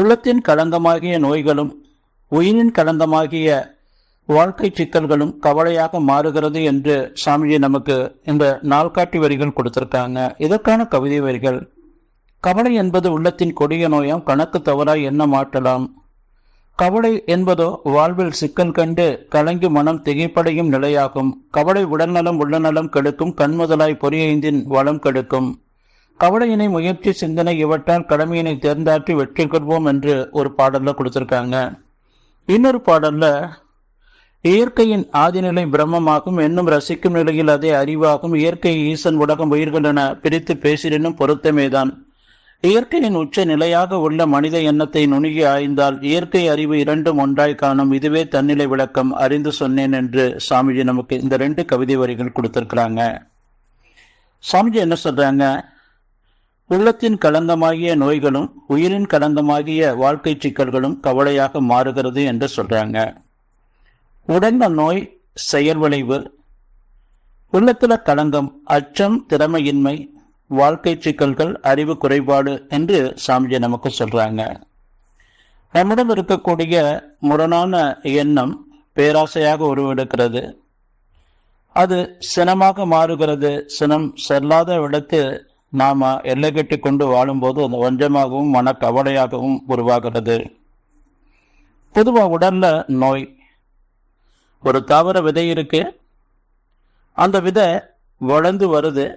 உள்ளத்தின் களங்கமாகிய நோய்களும் உயிரின் களங்கமாகிய வாழ்க்கை சிக்கல்களும் கவலையாக மாறுகிறது என்று சாமிஜி நமக்கு இந்த நாள்காட்டி வரிகள் கொடுத்திருக்காங்க. இதற்கான கவிதை வரிகள் கவலை என்பது உள்ளத்தின் கொடிய நோயாம் கணக்கு தவறாய் என்ன மாற்றலாம்? கவலை என்பதோ வாழ்வில் சிக்கல் கண்டு கலங்கி மனம் திகைப்படையும் நிலையாகும். கவலை உடல்நலம் உள்ளநலம் கெடுக்கும் கண்முதலாய் பொறியைந்தின் வளம் கெடுக்கும். கவலையினை முயற்சி சிந்தனை இவற்றால் கடமையினை தேர்ந்தாற்றி வெற்றி கொள்வோம் என்று ஒரு பாடல்ல கொடுத்திருக்காங்க. இன்னொரு பாடல்ல இயற்கையின் ஆதிநிலை பிரம்மமாகும் என்னும் ரசிக்கும் நிலையில் அதே அறிவாகும் இயற்கை ஈசன் உலகம் உயிர்கள் என பிரித்து பேசினும் பொருத்தமேதான். இயற்கையின் உச்ச நிலையாக உள்ள மனித எண்ணத்தை நுணுகி ஆய்ந்தால் இயற்கை அறிவு இரண்டும் ஒன்றாய் காணும் இதுவே தன்னிலை விளக்கம் அறிந்து சொன்னேன் என்று சாமிஜி நமக்கு இந்த ரெண்டு கவிதை வரிகள் கொடுத்திருக்கிறாங்க. சாமிஜி என்ன சொல்றாங்க? உள்ளத்தின் களங்கமாகிய நோய்களும் உயிரின் களங்கமாகிய வாழ்க்கை சிக்கல்களும் கவலையாக மாறுகிறது என்று சொல்றாங்க. உடல்ல நோய் செயல் விளைவு உள்ளத்துல களங்கம் அச்சம் திறமையின்மை வாழ்க்கை சிக்கல்கள் அறிவு குறைபாடு என்று சாமிஜி நமக்கு சொல்றாங்க. நம்மிடம் இருக்கக்கூடிய முரணான எண்ணம் பேராசையாக உருவெடுக்கிறது. அது சினமாக மாறுகிறது. சினம் செல்லாத இடத்து நாம் எல்லை கட்டி கொண்டு வாழும்போது அந்த வஞ்சமாகவும் மன கவலையாகவும் உருவாகிறது. பொதுவாக உடல்ல நோய். ஒரு தாவர விதை இருக்கு. அந்த விதை வளர்ந்து வருது.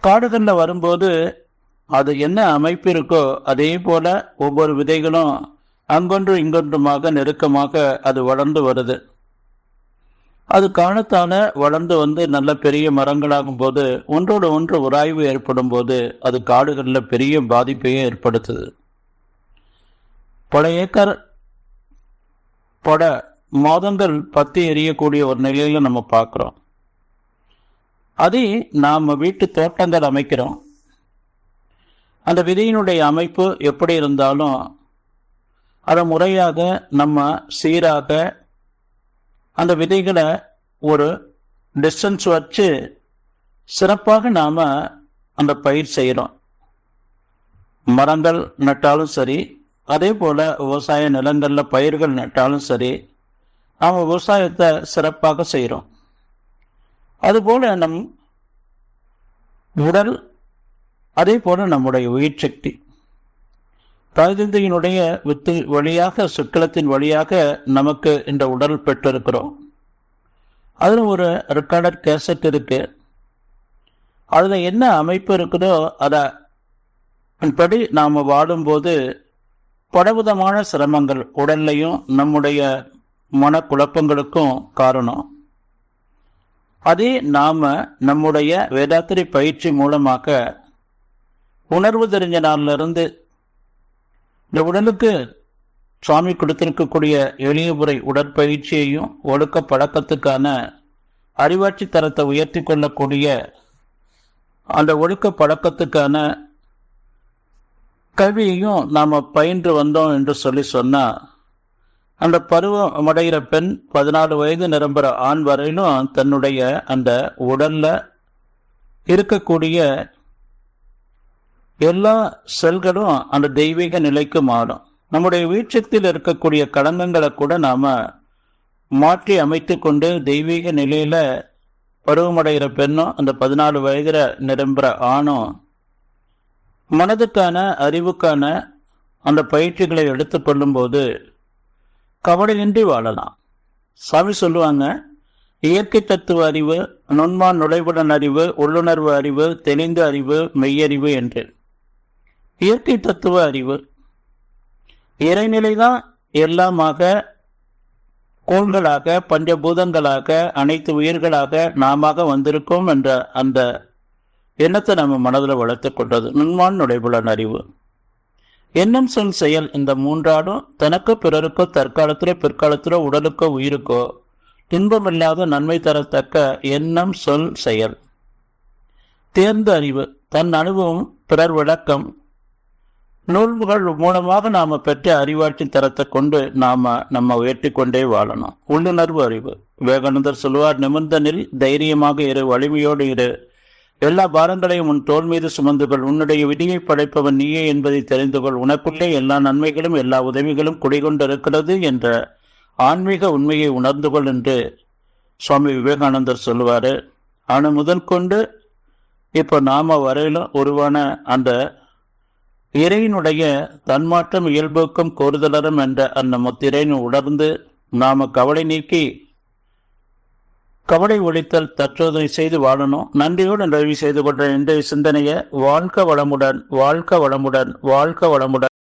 காடுகளில் வரும்போது அது என்ன அமைப்பு இருக்கோ அதே போல ஒவ்வொரு விதைகளும் அங்கொன்று இங்கொன்றுமாக நெருக்கமாக அது வளர்ந்து வருது. அது காலத்தால வளர்ந்து வந்து நல்ல பெரிய மரங்களாகும் போது ஒன்றோடு ஒன்று உராய்வு ஏற்படும் போது அது காடுகளில் பெரிய பாதிப்பையே ஏற்படுத்துது. பல ஏக்கர் பட மாதங்கள் பத்தி எரியக்கூடிய ஒரு நிலையில நம்ம பார்க்குறோம். அதே நாம் வீட்டு தோட்டங்கள் அமைக்கிறோம். அந்த விதையினுடைய அமைப்பு எப்படி இருந்தாலும் அதை முறையாக நம்ம சீராக அந்த விதைகளை ஒரு டிஸ்டன்ஸ் வச்சு சிறப்பாக நாம் அந்த பயிர் செய்கிறோம் மரங்கள் நட்டாலும் சரி அதே போல் விவசாய நிலங்களில் பயிர்கள் நட்டாலும் சரி நாம் விவசாயத்தை சிறப்பாக செய்கிறோம் அதுபோல் நம் உடல் அதே போல் நம்முடைய உயிர் சக்தி. தாய்தந்தையினுடைய வித்து வழியாக சுக்களத்தின் வழியாக நமக்கு இந்த உடல் பெற்றிருக்கிறோம். அதில் ஒரு ரெக்கார்டட் கேசட் இருக்கு. அதில் என்ன அமைப்பு இருக்குதோ அதை படி நாம் வாடும்போது பலவிதமான சிரமங்கள் உடல்லையும் நம்முடைய மனக்குழப்பங்களுக்கும் காரணம். அதே நாம் நம்முடைய வேதாத்திரி பயிற்சி மூலமாக உணர்வு தெரிஞ்ச நாள்ல இருந்து இந்த உடலுக்கு சுவாமி கொடுத்திருக்கக்கூடிய எளிய முறை உடற்பயிற்சியையும் ஒழுக்க பழக்கத்துக்கான அறிவாட்சி தரத்தை உயர்த்தி கொள்ளக்கூடிய அந்த ஒழுக்க பழக்கத்துக்கான கல்வியையும் நாம் பயின்று வந்தோம் என்று சொல்லி சொன்னால் அந்த பருவம் அடைகிற பெண் பதினாலு வயது நிரம்புற ஆண் வரையிலும் தன்னுடைய அந்த உடலில் இருக்கக்கூடிய எல்லா செல்களும் அந்த தெய்வீக நிலைக்கு மாறும். நம்முடைய வீட்சத்தில் இருக்கக்கூடிய களங்கங்களை கூட நாம மாற்றி அமைத்து கொண்டு தெய்வீக நிலையில பருவமடைகிற பெண்ணும் அந்த பதினாலு வயதுல நிரம்புற ஆணும் மனதுக்கான அறிவுக்கான அந்த பயிற்சிகளை எடுத்து கொள்ளும்போது கவலையின்றி வாழலாம். சாமி சொல்லுவாங்க இயற்கை தத்துவ அறிவு நுண்மான் நுழைவுடன் அறிவு உள்ளுணர்வு அறிவு தெளிந்த அறிவு மெய்யறிவு என்று. இயற்கை தத்துவ அறிவு. இறைநிலைதான் எல்லாமாக கோள்களாக பஞ்சபூதங்களாக அனைத்து உயிர்களாக நாம வந்திருக்கோம் என்ற அந்த எண்ணத்தை நம்ம மனதில் வளர்த்து கொண்டது நுண்மான் நுழைவுடன் அறிவு. எண்ணம் சொல் செயல் இந்த மூன்றாடும் தனக்கு பிறருக்கோ தற்காலத்திலோ பிற்காலத்திலோ உடலுக்கோ உயிருக்கோ துன்பமில்லாத நன்மை தரத்தக்க எண்ணம் சொல் செயல். தேர்ந்த அறிவு தன் அனுபவம் பிறர் விளக்கம். நூல்கள் மூலமாக நாம பெற்ற அறிவாற்றின் தரத்தை கொண்டு நாம நம்ம உயர்த்தி கொண்டே வாழணும். உள்ளுணர்வு அறிவு. விவேகானந்தர் சொல்வார் நிமிர்ந்தனில் தைரியமாக இரு வலிமையோடு இரு. எல்லா பாரங்களையும் உன் தோல் மீது சுமந்துகள் உன்னுடைய விதியை படைப்பவன் நீயே என்பதை தெரிந்து கொள். உனக்குள்ளே எல்லா நன்மைகளும் எல்லா உதவிகளும் குடிகொண்டிருக்கிறது என்ற ஆன்மீக உண்மையை உணர்ந்து கொள் என்று சுவாமி விவேகானந்தர் சொல்லுவாரு. ஆனால் முதல் கொண்டு இப்போ நாம வரையிலும் உருவான அந்த இறையினுடைய தன்மாற்றம் இயல்புக்கும் கோருதலரும் என்ற அந்த முத்திரையின் உணர்ந்து நாம கவலை நீக்கி கவலை ஒழித்தல் தற்சோதனை செய்து வாழணும். நன்றியோடு நிறைவு செய்து கொண்ட இன்றைய சிந்தனையை வாழ்க்க வளமுடன் வாழ்க்க வளமுடன் வாழ்க்க வளமுடன்.